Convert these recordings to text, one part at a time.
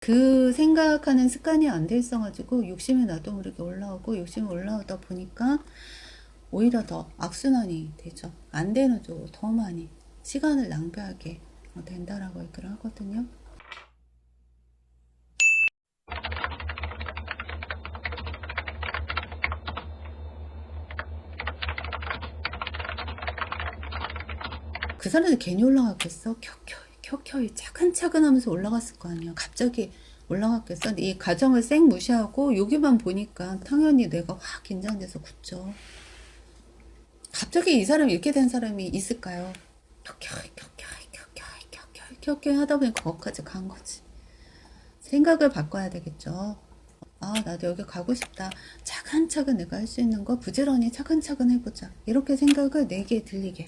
그 생각하는 습관이 안 돼 있어가지고 욕심이 나도 모르게 올라오고 욕심이 올라오다 보니까 오히려 더 악순환이 되죠. 안 되는 쪽으로 더 많이 시간을 낭비하게 된다라고 얘기를 하거든요. 그 사람이 괜히 올라갔겠어? 켜켜이 켜켜이 차근차근 하면서 올라갔을 거 아니야. 갑자기 올라갔겠어? 이 과정을 쌩 무시하고 여기만 보니까 당연히 내가 확 긴장돼서 굳죠. 갑자기 이 사람이 이렇게 된 사람이 있을까요? 켜켜이 켜켜이 켜켜이 켜켜이 켜켜이 하다 보니까 거기까지 간 거지. 생각을 바꿔야 되겠죠. 아, 나도 여기 가고 싶다. 차근차근 내가 할 수 있는 거 부지런히 차근차근 해보자. 이렇게 생각을 내게 들리게.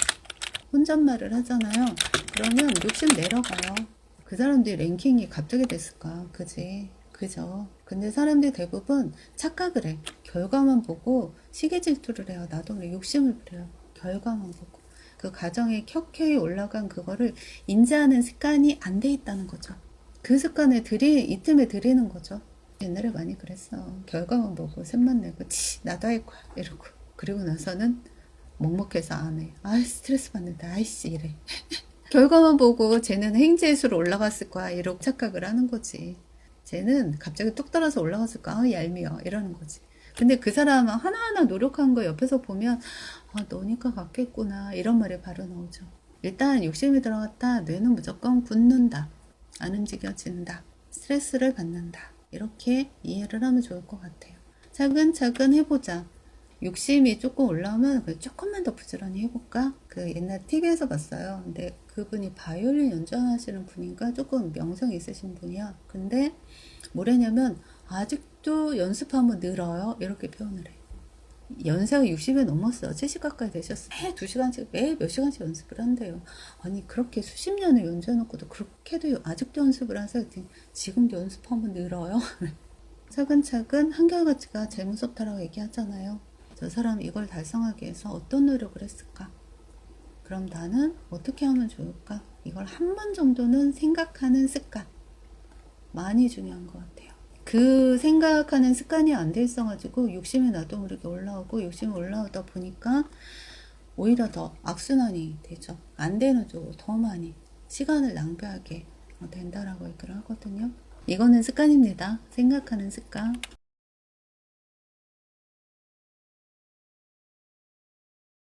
혼잣말을 하잖아요. 그러면 욕심 내려가요. 그 사람들이 랭킹이 갑자기 됐을까? 그지? 그죠? 근데 사람들이 대부분 착각을 해. 결과만 보고 시기 질투를 해요. 나도 그래. 욕심을 부려요. 결과만 보고. 그 과정에 켜켜이 올라간 그거를 인지하는 습관이 안 돼 있다는 거죠. 그 습관을 들이, 이 틈에 들이는 거죠. 옛날에 많이 그랬어. 결과만 보고 샘만 내고, 치, 나도 할 거야. 이러고. 그리고 나서는 먹먹해서 안 해. 아이, 스트레스 받는다. 아이씨, 이래. 결과만 보고 쟤는 행지에수로 올라갔을 거야. 이러고 착각을 하는 거지. 쟤는 갑자기 뚝 떨어서 올라갔을 거야. 아, 얄미워. 이러는 거지. 근데 그 사람은 하나하나 노력한 거 옆에서 보면, 아, 너니까 같겠구나. 이런 말이 바로 나오죠. 일단 욕심이 들어갔다. 뇌는 무조건 굳는다. 안 움직여진다. 스트레스를 받는다. 이렇게 이해를 하면 좋을 것 같아요. 차근차근 해보자. 욕심이 조금 올라오면 조금만 더 부지런히 해볼까? 그 옛날 TV에서 봤어요. 근데 그분이 바이올린 연주하시는 분인가 조금 명성 있으신 분이야. 근데 뭐래냐면 아직도 연습하면 늘어요. 이렇게 표현을 해. 연세가 60에 넘었어. 70 가까이 되셨어. 매 2시간씩, 매 몇 시간씩 연습을 한대요. 아니, 그렇게 수십 년을 연주해놓고도 그렇게도 아직도 연습을 하세요. 지금도 연습하면 늘어요. 차근차근 한결같이가 제일 무섭다라고 얘기하잖아요. 저 사람 이걸 달성하기 위해서 어떤 노력을 했을까? 그럼 나는 어떻게 하면 좋을까? 이걸 한 번 정도는 생각하는 습관. 많이 중요한 것 같아요. 그 생각하는 습관이 안 돼 있어가지고 욕심이 나도 모르게 올라오고 욕심이 올라오다 보니까 오히려 더 악순환이 되죠. 안 되는 쪽으로 더 많이 시간을 낭비하게 된다라고 얘기를 하거든요. 이거는 습관입니다. 생각하는 습관.